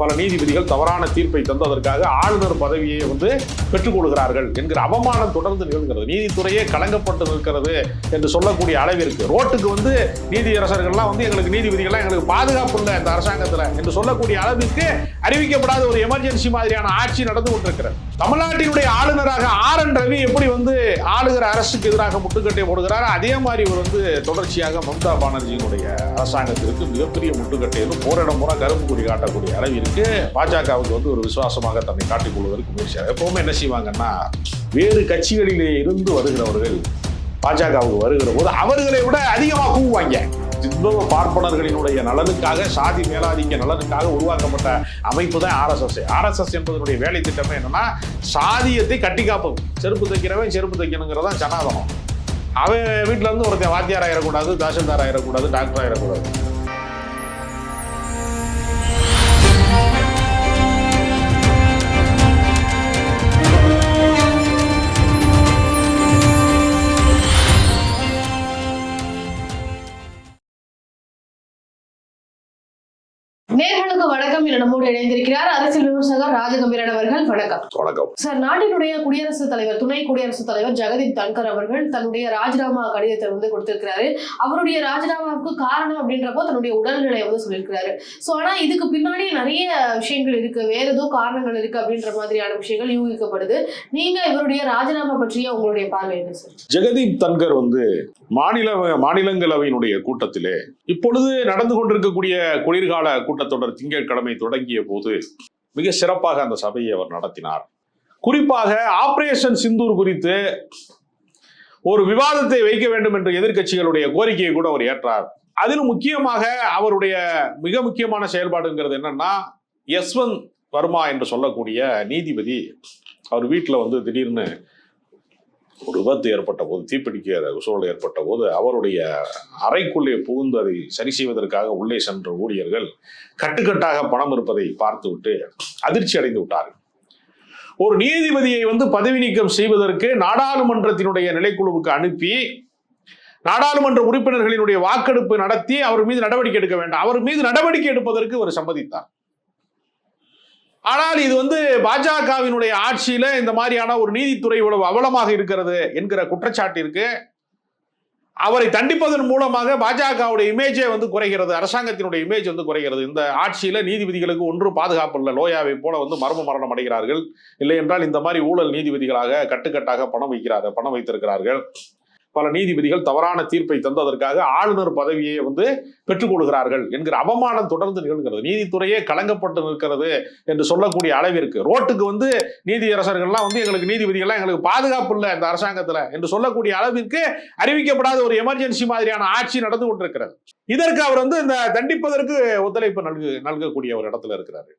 பல நீதிபதிகள் தவறான தீர்ப்பை தந்ததற்காக ஆளுநர் பதவியை வந்து பெற்றுக்கொள்கிறார்கள் என்கிற அவமானம் தொடர்ந்து நிகழ்கிறது. நீதித்துறையே கலங்கப்பட்டு நிற்கிறது என்று சொல்லக்கூடிய அளவிற்கு. ரோட்டுக்கு வந்து நீதியரசர்கள்லாம் வந்து எங்களுக்கு நீதிபதிகள்லாம் எங்களுக்கு பாதுகாப்பு இல்லை இந்த அரசாங்கத்தில் என்று சொல்லக்கூடிய அளவிற்கு அறிவிக்கப்படாத ஒரு எமர்ஜென்சி மாதிரியான ஆட்சி நடந்து கொண்டிருக்கிறது. தமிழ்நாட்டினுடைய ஆளுநராக ஆர் என் ரவி எப்படி வந்து ஆளுகிற அரசுக்கு எதிராக முட்டுக்கட்டை போடுகிறார் அதே மாதிரி இவர் வந்து தொடர்ச்சியாக மம்தா பானர்ஜியினுடைய அரசாங்கத்திற்கு மிகப்பெரிய முட்டுக்கட்டையிலும் போரிடம் முறை கரும்பு கூடி காட்டக்கூடிய அளவிற்கு பாஜகவுக்கு வந்து ஒரு விசுவாசமாக தன்னை காட்டிக் கொள்வதற்கு முயற்சியாக எப்பவுமே என்ன செய்வாங்கன்னா வேறு கட்சிகளிலே இருந்து வருகிறவர்கள் பாஜகவுக்கு வருகிற போது அவர்களை விட அதிகமாக கூவுவாங்க. சிந்தவ பார்ப்பனர்களினுடைய நலனுக்காக சாதி மேலாதிக்க நலனுக்காக உருவாக்கப்பட்ட அமைப்பு தான் ஆர்எஸ்எஸ் ஆர்எஸ்எஸ் என்பதனுடைய வேலை திட்டமே என்னன்னா சாதியத்தை கட்டி காப்பது. செருப்பு தைக்கிறவன் செருப்பு தைக்கணுங்கிறதா சனாதனம். அவன் வீட்டில் இருந்து ஒருத்தன் வாத்தியார் ஆயிடக்கூடாது தாசில்தார் ஆயிடக்கூடாது டாக்டர் ஆயிடக்கூடாது நம்மோடு இணைந்திருக்கிறார். அரசியல் விமர்சகர் ராஜகம்பீரன் அவர்கள் வணக்கம். வணக்கம். சார் நாட்டினுடைய குடியரசுத் தலைவர் துணை குடியரசுத் தலைவர் ஜெகதீப் தன்கர் அவர்கள் தன்னுடைய ராஜினாமா கடிதத்தை வந்து கொடுத்திருக்கிறாரு. அவருடைய ராஜினாமாவுக்கு காரணம் அப்படின்றப்போ தன்னுடைய உடல்நிலையை வந்து சொல்லியிருக்கிறாரு. சோ ஆனா இதுக்கு பின்னாடி நிறைய விஷயங்கள் இருக்கு. வேற ஏதோ காரணங்கள் இருக்கு அப்படின்ற மாதிரியான விஷயங்கள் யூகிக்கப்படுது. நீங்க இவருடைய ராஜினாமா பற்றிய உங்களுடைய பார்வை என்ன சார்? ஜெகதீப் தன்கர் வந்து மாநில மாநிலங்களவையினுடைய கூட்டத்திலே இப்பொழுது நடந்து கொண்டிருக்கக்கூடிய குளிர்கால கூட்டத்தொடர் திங்கட்கிழமை தொடங்கிய போது மிக சிறப்பாக அந்த சபையை அவர் நடத்தினார். குறிப்பாக ஆபரேஷன் சிந்தூர் குறித்து ஒரு விவாதத்தை வைக்க வேண்டும் என்ற எதிர்க்கட்சிகளுடைய கோரிக்கையை கூட அவர் ஏற்றார். அதிலும் முக்கியமாக அவருடைய மிக முக்கியமான செயல்பாடுங்கிறது என்னன்னா யஸ்வந்த் வர்மா என்று சொல்லக்கூடிய நீதிபதி அவர் வீட்டில் வந்து திடீர்னு ஒரு விபத்து ஏற்பட்ட போது தீப்பிடிக்கிற சூழல் ஏற்பட்ட போது அவருடைய அறைக்குள்ளே புகுந்து அதை சரி செய்வதற்காக உள்ளே சென்ற ஊழியர்கள் கட்டுக்கட்டாக பணம் இருப்பதை பார்த்துவிட்டு அதிர்ச்சி அடைந்து விட்டார்கள். ஒரு நீதிபதியை வந்து பதவி நீக்கம் செய்வதற்கு நாடாளுமன்றத்தினுடைய நிலைக்குழுவுக்கு அனுப்பி நாடாளுமன்ற உறுப்பினர்களினுடைய வாக்கெடுப்பு நடத்தி அவர் மீது நடவடிக்கை எடுக்க வேண்டாம். அவர் மீது நடவடிக்கை எடுப்பதற்கு அவர் சம்மதித்தார். ஆனால் இது வந்து பாஜகவினுடைய ஆட்சியில இந்த மாதிரியான ஒரு நீதித்துறை இவ்வளவு அவலமாக இருக்கிறது என்கிற குற்றச்சாட்டிற்கு அவரை தண்டிப்பதன் மூலமாக பாஜகவுடைய இமேஜே வந்து குறைகிறது அரசாங்கத்தினுடைய இமேஜ் வந்து குறைகிறது. இந்த ஆட்சியில நீதிபதிகளுக்கு ஒன்று பாதுகாப்பு இல்லை. லோயாவை போல வந்து மர்ம மரணம் அடைகிறார்கள். இல்லை என்றால் இந்த மாதிரி ஊழல் நீதிபதிகளாக கட்டுக்கட்டாக பணம் வைக்கிறார்கள் பணம் வைத்திருக்கிறார்கள். பல நீதிபதிகள் தவறான தீர்ப்பை தந்ததற்காக ஆளுநர் பதவியை வந்து பெற்றுக் கொள்கிறார்கள் என்கிற அவமானம் தொடர்ந்து நிகழ்கிறது. நீதித்துறையே கலங்கப்பட்டு நிற்கிறது என்று சொல்லக்கூடிய அளவிற்கு ரோட்டுக்கு வந்து நீதியரசர்கள்லாம் வந்து எங்களுக்கு நீதிபதிகள்லாம் எங்களுக்கு பாதுகாப்பு இல்லை இந்த அரசாங்கத்துல என்று சொல்லக்கூடிய அளவிற்கு அறிவிக்கப்படாத ஒரு எமர்ஜென்சி மாதிரியான ஆட்சி நடந்து கொண்டிருக்கிறது. இதற்கு அவர் வந்து இந்த தண்டிப்பதற்கு ஒத்துழைப்பு நல்கு நல்கக்கூடிய ஒரு இடத்துல இருக்கிறாரு.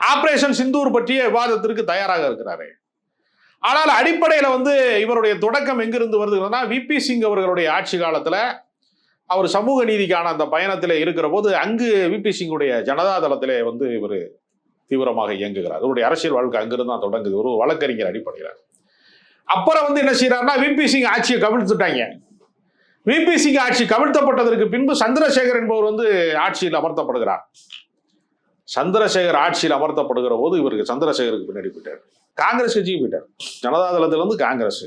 ஆபரேஷன் சிந்தூர் பற்றிய விவாதத்திற்கு தயாராக இருக்கிறாரு. ஆனால் அடிப்படையில் வந்து இவருடைய தொடக்கம் எங்கிருந்து வருதுன்னா விபி சிங் அவர்களுடைய ஆட்சி காலத்தில் அவர் சமூக நீதிக்கான அந்த பயணத்தில் இருக்கிற போது அங்கு விபி சிங்குடைய ஜனதா தளத்திலே வந்து இவர் தீவிரமாக இயங்குகிறார். அவருடைய அரசியல் வாழ்க்கை அங்கிருந்து தான் தொடங்குது. ஒரு வழக்கறிஞர் அடிப்படையில். அப்புறம் வந்து என்ன செய்யறாருன்னா விபி சிங் ஆட்சியை கவிழ்த்துட்டாங்க. விபி சிங் ஆட்சி கவிழ்த்தப்பட்டதற்கு பின்பு சந்திரசேகர் என்பவர் வந்து ஆட்சியில் அமர்த்தப்படுகிறார். சந்திரசேகர் ஆட்சியில் அமர்த்தப்படுகிற போது இவருக்கு சந்திரசேகருக்கு பின்னாடி போயிட்டார். காங்கிரஸ் கட்சிக்கு போயிட்டார். ஜனதா தளத்துல காங்கிரஸ்.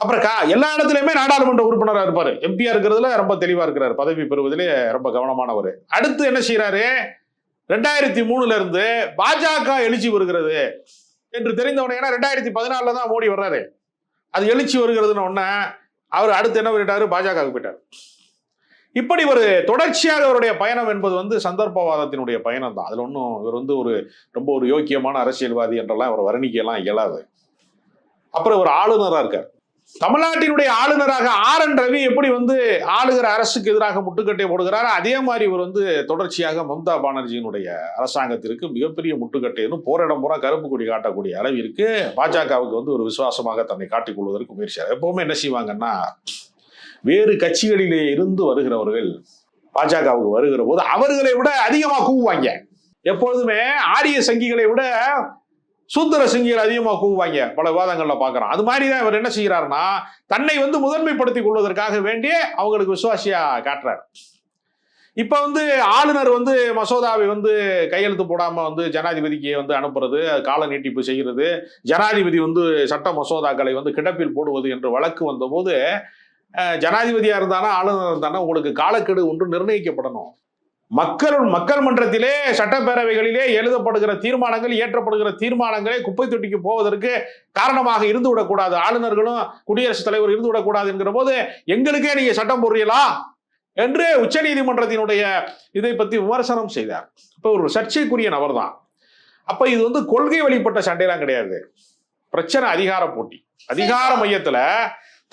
அப்புறம் கா எல்லா இடத்துலையுமே நாடாளுமன்ற உறுப்பினராக இருப்பார். எம்பியா இருக்கிறதுல ரொம்ப தெளிவாக இருக்கிறார். பதவி பெறுவதிலே ரொம்ப கவனமானவர். அடுத்து என்ன செய்கிறாரு ரெண்டாயிரத்தி மூணுல இருந்து பாஜக எழுச்சி வருகிறது என்று தெரிந்தவன ஏன்னா ரெண்டாயிரத்தி பதினாலில் தான் மோடி வர்றாரு. அது எழுச்சி வருகிறதுன்னு உடனே அவர் அடுத்து என்ன பண்ணிட்டாரு? பாஜகவுக்கு போயிட்டார். இப்படி ஒரு தொடர்ச்சியாக அவருடைய பயணம் என்பது வந்து சந்தர்ப்பவாதத்தினுடைய பயணம் தான் அதில் ஒன்றும் இவர் வந்து ஒரு ரொம்ப ஒரு யோக்கியமான அரசியல்வாதி என்றெல்லாம் அவர் வர்ணிக்கலாம் இயலாது. அப்புறம் ஒரு ஆளுநராக இருக்கார். தமிழ்நாட்டினுடைய ஆளுநராக ஆர் என் ரவி எப்படி வந்து ஆளுகிற அரசுக்கு எதிராக முட்டுக்கட்டை போடுகிறார் அதே மாதிரி இவர் வந்து தொடர்ச்சியாக மம்தா பானர்ஜியினுடைய அரசாங்கத்திற்கு மிகப்பெரிய முட்டுக்கட்டைன்னு போரிடம் பூரா கருப்பு கொடி காட்டக்கூடிய அளவிற்கு பாஜகவுக்கு வந்து ஒரு விசுவாசமாக தன்னை காட்டிக் கொள்வதற்கு முயற்சியார். எப்பவுமே என்ன செய்வாங்கன்னா வேறு கட்சிகளிலே இருந்து வருகிறவர்கள் பாஜகவுக்கு வருகிற போது அவர்களை விட அதிகமாக கூவுவாங்க. எப்பொழுதுமே ஆரிய சங்கிகளை விட சுந்தர சங்கிகள் அதிகமாக கூவுவாங்க. பல விவாதங்கள்ல பார்க்குறோம். அது மாதிரி தான் இவர் என்ன செய்கிறாருன்னா தன்னை வந்து முதன்மைப்படுத்திக் கொள்வதற்காக வேண்டிய அவங்களுக்கு விசுவாசியா காட்டுறார். இப்போ வந்து ஆளுநர் வந்து மசோதாவை வந்து கையெழுத்து போடாமல் வந்து ஜனாதிபதிக்கு வந்து அனுப்புறது கால நீட்டிப்பு செய்கிறது ஜனாதிபதி வந்து சட்ட மசோதாக்களை வந்து கிடப்பில் போடுவது என்று வழக்கு வந்தபோது அஹ், ஜனாதிபதியா இருந்தானா ஆளுநர் இருந்தானா உங்களுக்கு காலக்கெடு ஒன்று நிர்ணயிக்கப்படணும். மக்கள் மக்கள் மன்றத்திலே சட்டப்பேரவைகளிலே எழுதப்படுகிற தீர்மானங்கள் இயற்றப்படுகிற தீர்மானங்களே குப்பை தொட்டிக்கு போவதற்கு காரணமாக இருந்து விடக்கூடாது ஆளுநர்களும் குடியரசுத் தலைவர் இருந்து விடக்கூடாது என்கிற போது எங்களுக்கே நீங்க சட்டம் போடுறீங்களா என்று உச்சநீதிமன்றத்தினுடைய இதை பத்தி விமர்சனம் செய்தார். இப்போ ஒரு சர்ச்சைக்குரிய நபர் தான் அப்ப இது வந்து கொள்கை வழிபட்ட சண்டைலாம் கிடையாது. பிரச்சனை அதிகார போட்டி. அதிகார மையத்துல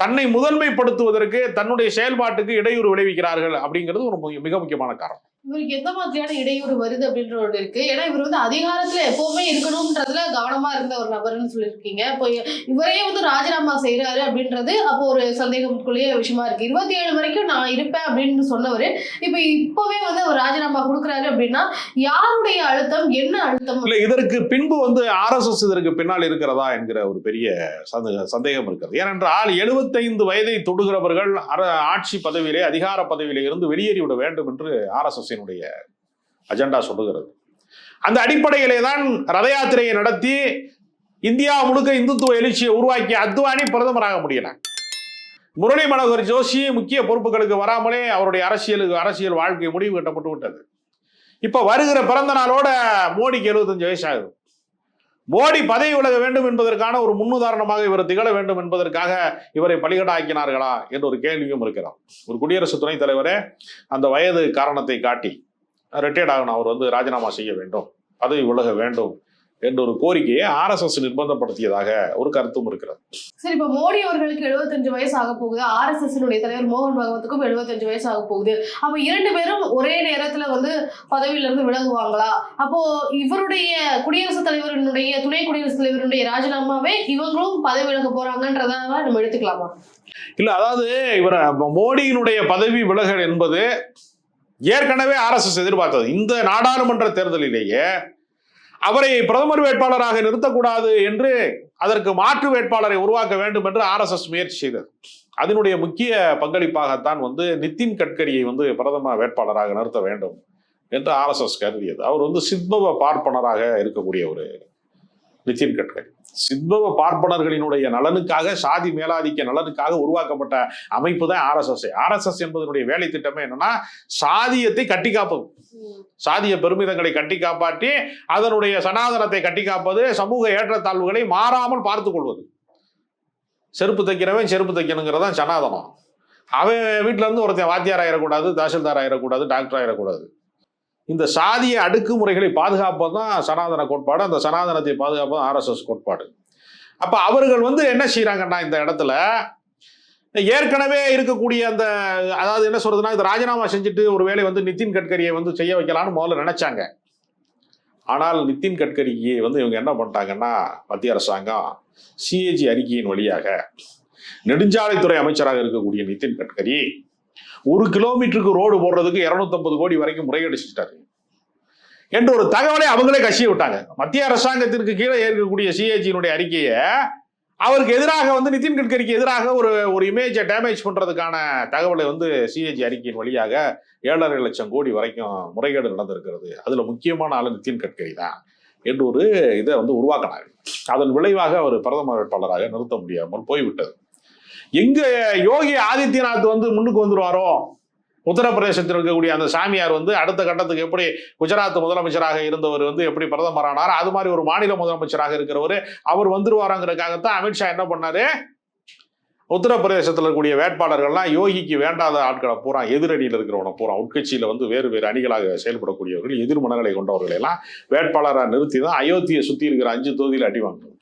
தன்னை முதன்மைப்படுத்துவதற்கு தன்னுடைய செயல்பாட்டுக்கு இடையூறு விளைவிக்கிறார்கள் அப்படிங்கிறது ஒரு மிக முக்கியமான காரணம். இவருக்கு எந்த மாதிரியான இடையூறு வருது அப்படின்ற ஒன்று இருக்கு. ஏன்னா இவர் வந்து அதிகாரத்துல எப்பவுமே இருக்கணும்ன்றதுல கவனமா இருந்த ஒரு நபர்னு சொல்லியிருக்கீங்க. இப்போ இவரே வந்து ராஜினாமா செய்யறாரு அப்படின்றது அப்போ ஒரு சந்தேகத்துக்குள்ளேயே விஷயமா இருக்கு. இருபத்தி ஏழு வரைக்கும் நான் இருப்பேன் அப்படின்னு சொன்னவர். இப்போ இப்பவே வந்து அவர் ராஜினாமா கொடுக்குறாரு அப்படின்னா யாருடைய அழுத்தம்? என்ன அழுத்தம்? இல்லை இதற்கு பின்பு வந்து ஆர்எஸ்எஸ் இதற்கு பின்னால் இருக்கிறதா என்கிற ஒரு பெரிய சந்தேக- சந்தேகம் இருக்கிறது. ஏனென்றால் எழுபத்தைந்து வயதை தொடுகிறவர்கள் அர- ஆட்சி பதவியிலே அதிகார பதவியிலே இருந்து வெளியேறிவிட வேண்டும் என்று ஆர்எஸ்எஸ் அஜெண்டா சொல்லுகிறது. அந்த அடிப்படையிலே தான் ரத யாத்திரையை நடத்தி இந்தியா முழுக்க இந்துத்துவ எழுச்சியை உருவாக்கிய அத்வானி பிரதமராக முடியல முரளி மனோகர் ஜோஷி முக்கிய பொறுப்புகளுக்கு வராமலே அவருடைய அரசியலுக்கு அரசியல் வாழ்க்கை முடிவு கட்டப்பட்டு விட்டது. இப்போ வருகிற பிறந்த நாளோட மோடிக்கு எழுபத்தஞ்சு வயசாகுது மோடி பதவி விலக வேண்டும் என்பதற்கான ஒரு முன்னுதாரணமாக இவர் திகழ வேண்டும் என்பதற்காக இவரை பலிகடாக்கினார்களா என்ற ஒரு கேள்வியும் இருக்கிறார். ஒரு குடியரசு துணைத் தலைவரே அந்த வயது காரணத்தை காட்டி ரிட்டையர்ட் ஆகணும் அவர் வந்து ராஜினாமா செய்ய வேண்டும் பதவி விலக வேண்டும் என்ற ஒரு கோரிக்கையை ஆர்எஸ்எஸ் நிர்பந்தப்படுத்தியதாக ஒரு கருத்தும் இருக்கிறது. சரி இப்போ மோடி அவர்களுக்கு 75 வயசு ஆக போகுது ஆர்எஸ்எஸ் தலைவர் மோகன் பகவத்துக்கும் 75 வயசு ஆக போகுது. அப்ப இரண்டு பேரும் ஒரே நேரத்துல வந்து பதவியில இருந்து விலகுவாங்களா? அப்போ இவருடைய குடியரசுத் தலைவரினுடைய துணை குடியரசுத் தலைவருடைய ராஜினாமாவே இவங்களும் பதவி விலக போறாங்கன்றதாக நம்ம எடுத்துக்கலாமா? இல்ல அதாவது இவர் மோடியினுடைய பதவி விலகல் என்பது ஏற்கனவே ஆர்எஸ்எஸ் எதிர்பார்த்தது. இந்த நாடாளுமன்ற தேர்தலிலேயே அவரை பிரதமர் வேட்பாளராக நிறுத்தக்கூடாது என்று அதற்கு மாற்று வேட்பாளரை உருவாக்க வேண்டும் என்று ஆர்எஸ்எஸ் முயற்சி செய்தது. அதனுடைய முக்கிய பங்களிப்பாகத்தான் வந்து நிதின் கட்கரியை வந்து பிரதம வேட்பாளராக நிறுத்த வேண்டும் என்று ஆர்எஸ்எஸ் கருதியது. அவர் வந்து சித்பவ பார்ப்பனராக இருக்கக்கூடிய ஒரு நிதின் கட்கரி சித்பவ பார்ப்பனர்களினுடைய நலனுக்காக சாதி மேலாதிக்க நலனுக்காக உருவாக்கப்பட்ட அமைப்பு தான் ஆர்எஸ்எஸ் ஆர்எஸ்எஸ் என்பதனுடைய வேலை திட்டமே என்னன்னா சாதியத்தை கட்டி காப்பது சாதிய பெருமிதங்களை கட்டி காப்பாற்றி அதனுடைய சனாதனத்தை கட்டி காப்பது சமூக ஏற்றத்தாழ்வுகளை மாறாமல் பார்த்து கொள்வது. செருப்பு தைக்கிறவன் செருப்பு தைக்கணுங்கிறதான் சனாதனம். அவன் வீட்டுல இருந்து ஒருத்தன் வாத்தியார் ஆயிடக்கூடாது தாசில்தார் ஆயிடக்கூடாது டாக்டர் ஆயிடக்கூடாது இந்த சாதிய அடக்குமுறைகளை பாதுகாப்பது தான் சனாதன கோட்பாடு. அந்த சனாதனத்தை பாதுகாப்பது ஆர்எஸ்எஸ் கோட்பாடு. அப்போ அவர்கள் வந்து என்ன செய்கிறாங்கன்னா இந்த இடத்துல ஏற்கனவே இருக்கக்கூடிய அந்த அதாவது என்ன சொல்றதுன்னா இந்த ராஜினாமா செஞ்சுட்டு ஒரு வேளை வந்து நிதின் கட்கரியை வந்து செய்ய வைக்கலாம்னு முதல்ல நினைச்சாங்க. ஆனால் நிதின் கட்கரிக்கு வந்து இவங்க என்ன பண்ணிட்டாங்கன்னா மத்திய அரசாங்கம் சிஏஜி அறிக்கையின் வழியாக நெடுஞ்சாலைத்துறை அமைச்சராக இருக்கக்கூடிய நிதின் கட்கரி ஒரு கிலோமீட்டருக்கு ரோடு போடுறதுக்கு 250 கோடி வரைக்கும் முறையடிச்சுட்டாரு என்ற ஒரு தகவலை அவங்களே கசிய விட்டாங்க. மத்திய அரசாங்கத்திற்கு கீழே ஏற்கக்கூடிய சிஏஜியினுடைய அறிக்கையை அவருக்கு எதிராக வந்து நிதின் கட்கரிக்கு எதிராக ஒரு ஒரு இமேஜை டேமேஜ் பண்றதுக்கான தகவலை வந்து சிஏஜி அறிக்கையின் வழியாக ஏழரை லட்சம் கோடி வரைக்கும் முறைகேடு நடந்திருக்கிறது. அதில் முக்கியமான ஆள் நிதின் கட்கரி தான் என்று ஒரு இதை வந்து உருவாக்கினார். அதன் விளைவாக அவர் பிரதமர் வேட்பாளராக நிறுத்த முடியாமல் போய்விட்டது. எங்க யோகி ஆதித்யநாத் வந்து முன்னுக்கு வந்துருவாரோ? உத்தரப்பிரதேசத்தில் இருக்கக்கூடிய அந்த சாமியார் வந்து அடுத்த கட்டத்துக்கு எப்படி குஜராத் முதலமைச்சராக இருந்தவர் வந்து எப்படி பிரதமரானார்? அது மாதிரி ஒரு மாநில முதலமைச்சராக இருக்கிறவர் அவர் வந்துருவாராங்கிறதுக்காகத்தான் அமித்ஷா என்ன பண்ணாரு? உத்தரப்பிரதேசத்தில் இருக்கக்கூடிய வேட்பாளர்கள்லாம் யோகிக்கு வேண்டாத ஆட்களை பூரா எதிரணியில் இருக்கிறவனை பூரா உட்கட்சியில் வந்து வேறு வேறு அணிகளாக செயல்படக்கூடியவர்கள் எதிர் மனங்களை கொண்டவர்களை எல்லாம் வேட்பாளராக நிறுத்தி தான் அயோத்தியை சுற்றி இருக்கிற அஞ்சு தொகுதியில் அடி வாங்கணும்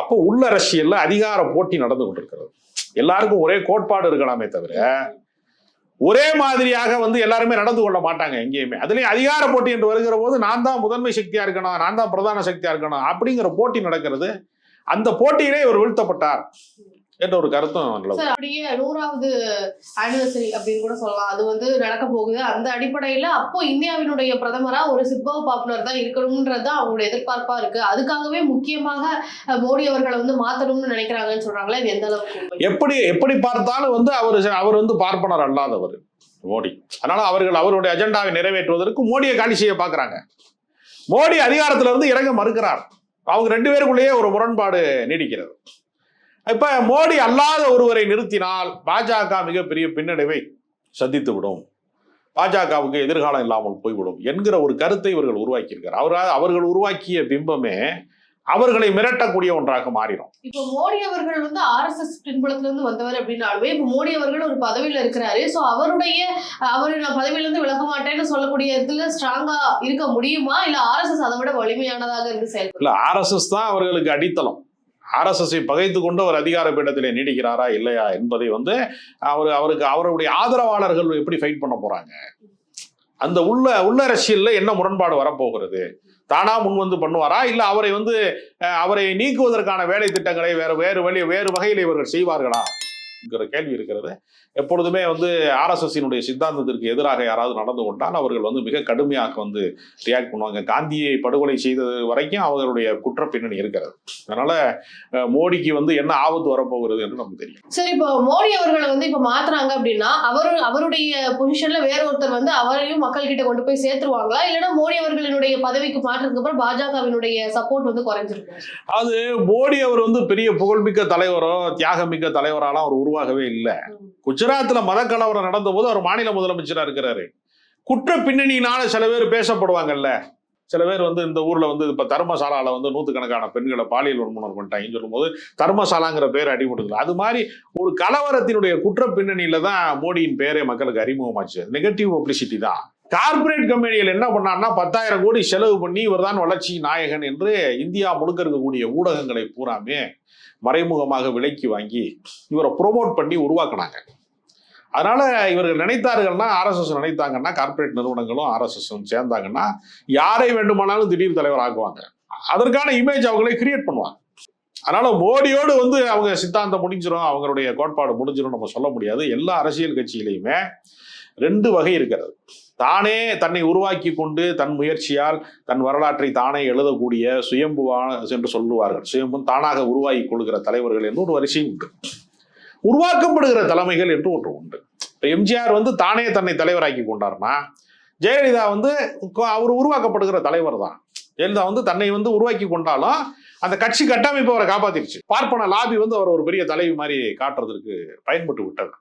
அப்போ உள்ள ரஷ்யல்ல அதிகார போட்டி நடந்து கொண்டிருக்கிறது. எல்லாருக்கும் ஒரே கோட்பாடு இருக்கலாமே தவிர ஒரே மாதிரியாக வந்து எல்லாருமே நடந்து கொள்ள மாட்டாங்க எங்கேயுமே. அதுலயும் அதிகார போட்டி என்று வருகிற போது நான் தான் முதன்மை சக்தியா இருக்கணும் நான் தான் பிரதான சக்தியா இருக்கணும் அப்படிங்கிற போட்டி நடக்கிறது. அந்த போட்டியிலே இவர் வீழ்த்தப்பட்டார். என்ற ஒரு கருத்தும். சார் அப்படியே நூறாவது ஆனிவர்சரி அப்படின்னு கூட சொல்லலாம். அது வந்து நடக்க போகுது. அந்த அடிப்படையில அப்போ இந்தியாவினுடைய பிரதமரா ஒரு சித்பவ பாப்புலர் தான் இருக்கணும்ன்றது தான் அவங்களோட எதிர்பார்ப்பா இருக்கு. அதுக்காகவே முக்கியமாக மோடி அவர்களை வந்து மாத்தணும்னு நினைக்கிறாங்கன்னு சொல்றாங்களா இது எந்த அளவுக்கு? எப்படி எப்படி பார்த்தாலும் வந்து அவர் அவர் வந்து பார்ப்பனர் அல்லாதவர் மோடி. அதனால அவர்கள் அவருடைய அஜெண்டாவை நிறைவேற்றுவதற்கு மோடியை காலி செய்ய பார்க்கறாங்க. மோடி அதிகாரத்துல இருந்து இறங்க மறுக்கிறார். அவங்க ரெண்டு பேருக்குள்ளேயே ஒரு முரண்பாடு நீடிக்கிறது. இப்ப மோடி அல்லாத ஒருவரை நிறுத்தினால் பாஜக மிகப்பெரிய பின்னடைவை சந்தித்து விடும் பாஜகவுக்கு எதிர்காலம் இல்லாமல் போய்விடும் என்கிற ஒரு கருத்தை இவர்கள் உருவாக்கியிருக்கிறார். அவர் அவர்கள் உருவாக்கிய பிம்பமே அவர்களை மிரட்டக்கூடிய ஒன்றாக மாறிடும். இப்போ மோடி அவர்கள் வந்து ஆர்எஸ்எஸ் பின்புலத்துல இருந்து வந்தவர் அப்படின்னாலுமே இப்போ மோடி அவர்கள் ஒரு பதவியில இருக்கிறாரு. சோ அவருடைய அவர் நான் பதவியில இருந்து விலக மாட்டேன்னு சொல்லக்கூடிய இதுல ஸ்ட்ராங்கா இருக்க முடியுமா? இல்ல ஆர்எஸ்எஸ் அதை விட வலிமையானதாக இருந்து செயல்படும்? இல்ல ஆர்எஸ்எஸ் தான் அவர்களுக்கு அடித்தளம். ஆர்எஸ்எஸ்ஐ பகைத்து கொண்டு அவர் அதிகார பீடத்திலே நீடிக்கிறாரா இல்லையா என்பதை வந்து அவர் அவருக்கு அவருடைய ஆதரவாளர்கள் எப்படி ஃபைட் பண்ண போறாங்க? அந்த உள்ள உள்ள அரசியலில் என்ன முரண்பாடு வரப்போகிறது? தானா முன் வந்து பண்ணுவாரா? இல்லை அவரை வந்து அவரை நீக்குவதற்கான வேலை திட்டங்களை வேறு வேறு வழி வேறு வகையில் இவர்கள் செய்வார்களா? என்கிற கேள்வி இருக்கிறது. எப்பொழுதுமே வந்து ஆர்எஸ்எஸ்னுடைய சித்தாந்தத்திற்கு எதிராக யாராவது நடந்து கொண்டால் அவர்கள் வந்து மிக கடுமையாக வந்து ரியாக்ட் பண்ணுவாங்க. காந்தியை படுகொலை செய்தது வரைக்கும் அவர்களுடைய குற்ற பின்னணி இருக்கிறது. அதனால மோடிக்கு வந்து என்ன ஆபத்து வரப்போகிறது என்று நமக்கு தெரியும் சரி இப்போ மோடி அவர்களை வந்து இப்ப மாத்துறாங்க அப்படின்னா அவர் அவருடைய பொசிஷன்ல வேற ஒருத்தர் வந்து அவரையும் மக்கள் கிட்ட கொண்டு போய் சேர்த்துருவாங்களா? இல்லைன்னா மோடி அவர்களினுடைய பதவிக்கு மாற்றதுக்கு அப்புறம் பாஜகவினுடைய சப்போர்ட் வந்து குறைஞ்சிருக்கும். அது மோடி அவர் வந்து பெரிய புகழ்மிக்க தலைவரோ தியாகமிக்க தலைவராலாம் அவர் உருவாகவே இல்லை. குஜராத்தில் மதக்கலவரம் நடந்தபோது நடந்த போது அவர் மாநில முதலமைச்சராக இருக்கிறாரு. குற்ற பின்னணியினால சில பேர் பேசப்படுவாங்கல்ல. சில பேர் வந்து இந்த ஊரில் வந்து இப்போ தர்மசாலாவில் வந்து நூற்றுக்கணக்கான பெண்களை பாலியல் வன்முறை பண்ணிட்டாங்கன்னு சொல்லும்போது தர்மசாலாங்கிற பேர் அடிபடுது அது மாதிரி ஒரு கலவரத்தினுடைய குற்ற பின்னணியில் தான் மோடியின் பேரே மக்களுக்கு அறிமுகமாச்சு. நெகட்டிவ் பப்ளிசிட்டி தான். கார்ப்பரேட் கம்பெனிகள் என்ன பண்ணான்னா பத்தாயிரம் கோடி செலவு பண்ணி இவர்தான் வளர்ச்சி நாயகன் என்று இந்தியா முழுக்க இருக்கக்கூடிய ஊடகங்களை பூராமே மறைமுகமாக விலைக்கு வாங்கி இவரை ப்ரோமோட் பண்ணி உருவாக்குனாங்க. அதனால இவர்கள் நினைத்தார்கள்னா ஆர்எஸ்எஸ் நினைத்தாங்கன்னா கார்ப்பரேட் நிறுவனங்களும் ஆர்எஸ்எஸும் சேர்ந்தாங்கன்னா யாரை வேண்டுமானாலும் திடீர் தலைவர் ஆக்குவாங்க. அதற்கான இமேஜ் அவங்களே கிரியேட் பண்ணுவாங்க. அதனால மோடியோடு வந்து அவங்க சித்தாந்தம் முடிஞ்சிடும் அவங்களுடைய கோட்பாடு முடிஞ்சிடும் நம்ம சொல்ல முடியாது. எல்லா அரசியல் கட்சியிலையுமே ரெண்டு வகை இருக்கிறது. தானே தன்னை உருவாக்கி கொண்டு தன் முயற்சியால் தன் வரலாற்றை தானே எழுதக்கூடிய சுயம்புவான என்று சொல்லுவார்கள். சுயம்பும் தானாக உருவாக்கி கொள்கிற தலைவர்கள் என்று ஒரு வரிசையும் உண்டு. உருவாக்கப்படுகிற தலைமைகள் என்று ஒன்று உண்டு. இப்போ எம்ஜிஆர் வந்து தானே தன்னை தலைவராக்கி கொண்டார்னா ஜெயலலிதா வந்து அவர் உருவாக்கப்படுகிற தலைவர் தான். ஜெயலலிதா வந்து தன்னை வந்து உருவாக்கி கொண்டாலும் அந்த கட்சி கட்டமைப்பு அவரை காப்பாத்திருச்சு. பார்ப்பன லாபி வந்து அவர் ஒரு பெரிய தலைவி மாதிரி காட்டுறதுக்கு பயன்பட்டு விட்டது.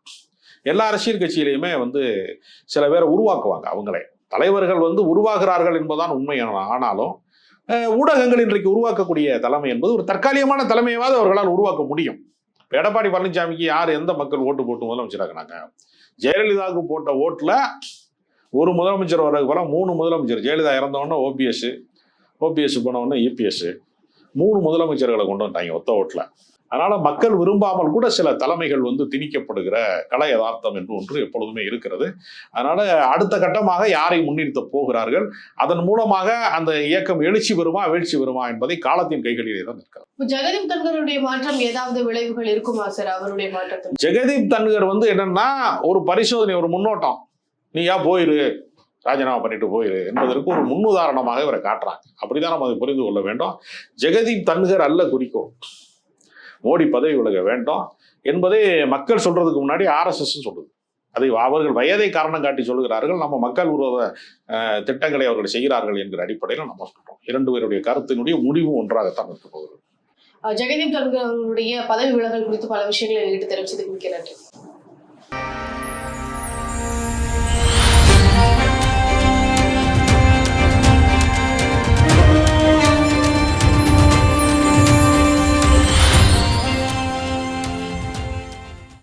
எல்லா அரசியல் கட்சியிலையுமே வந்து சில பேரை உருவாக்குவாங்க அவங்களே. தலைவர்கள் வந்து உருவாகிறார்கள் என்பதுதான் உண்மை ஆனாலும் ஊடகங்கள் இன்றைக்கு உருவாக்கக்கூடிய தலைமை என்பது ஒரு தற்காலிகமான தலைமையாவது அவர்களால் உருவாக்க முடியும். இப்போ எடப்பாடி பழனிசாமிக்கு யார் எந்த மக்கள் ஓட்டு போட்டு முதலமைச்சராக்குனாங்க ஜெயலலிதாவுக்கு போட்ட ஓட்டில் ஒரு முதலமைச்சர் வர்றதுக்கு போல மூணு முதலமைச்சர். ஜெயலலிதா இறந்தவொடனே ஓபிஎஸ் ஓபிஎஸ் போனவொடனே இபிஎஸ் மூணு முதலமைச்சர்களை கொண்டு வந்துட்டாங்க ஒத்த ஓட்டில். அதனால மக்கள் விரும்பாமல் கூட சில தலைமைகள் வந்து திணிக்கப்படுகிற கலை யதார்த்தம் என்று ஒன்று எப்பொழுதுமே இருக்கிறது. அதனால அடுத்த கட்டமாக யாரை முன்னிறுத்த போகிறார்கள்? அதன் மூலமாக அந்த இயக்கம் எழுச்சி வருமா வீழ்ச்சி வருமா என்பதை காலத்தின் கைகளிலே தான் இருக்கிறது ஜெகதீப் தன்கருடைய மாற்றம் ஏதாவது விளைவுகள் இருக்குமா சார்? அவருடைய மாற்றத்தில் ஜெகதீப் தன்கர் வந்து என்னன்னா ஒரு பரிசோதனை ஒரு முன்னோட்டம். நீயா போயிரு ராஜினாமா பண்ணிட்டு போயிரு என்பதற்கு ஒரு முன்னுதாரணமாக இவரை காட்டுறாங்க. அப்படிதான் நம்ம அதை புரிந்து கொள்ள வேண்டும். ஜெகதீப் தன்கர் அல்ல குறிக்கோள். மோடி பதவி விலக வேண்டும் என்பதை மக்கள் சொல்றதுக்கு முன்னாடி ஆர்எஸ்எஸ் சொல்லுது. அதை அவர்கள் வயதை காரணம் காட்டி சொல்கிறார்கள் நம்ம மக்கள் விரோத அஹ், திட்டங்களை அவர்கள் செய்கிறார்கள் என்கிற அடிப்படையில் நம்ம சொல்றோம். இரண்டு பேருடைய கருத்தினுடைய முடிவு ஒன்றாகத்தான் இருக்க போகிறது ஜெகதீப் தன்கர் அவர்களுடைய பதவி விலகல் குறித்து பல விஷயங்களை எங்கிட்ட தெரிவிச்சதுக்கு மிக்க நன்றி.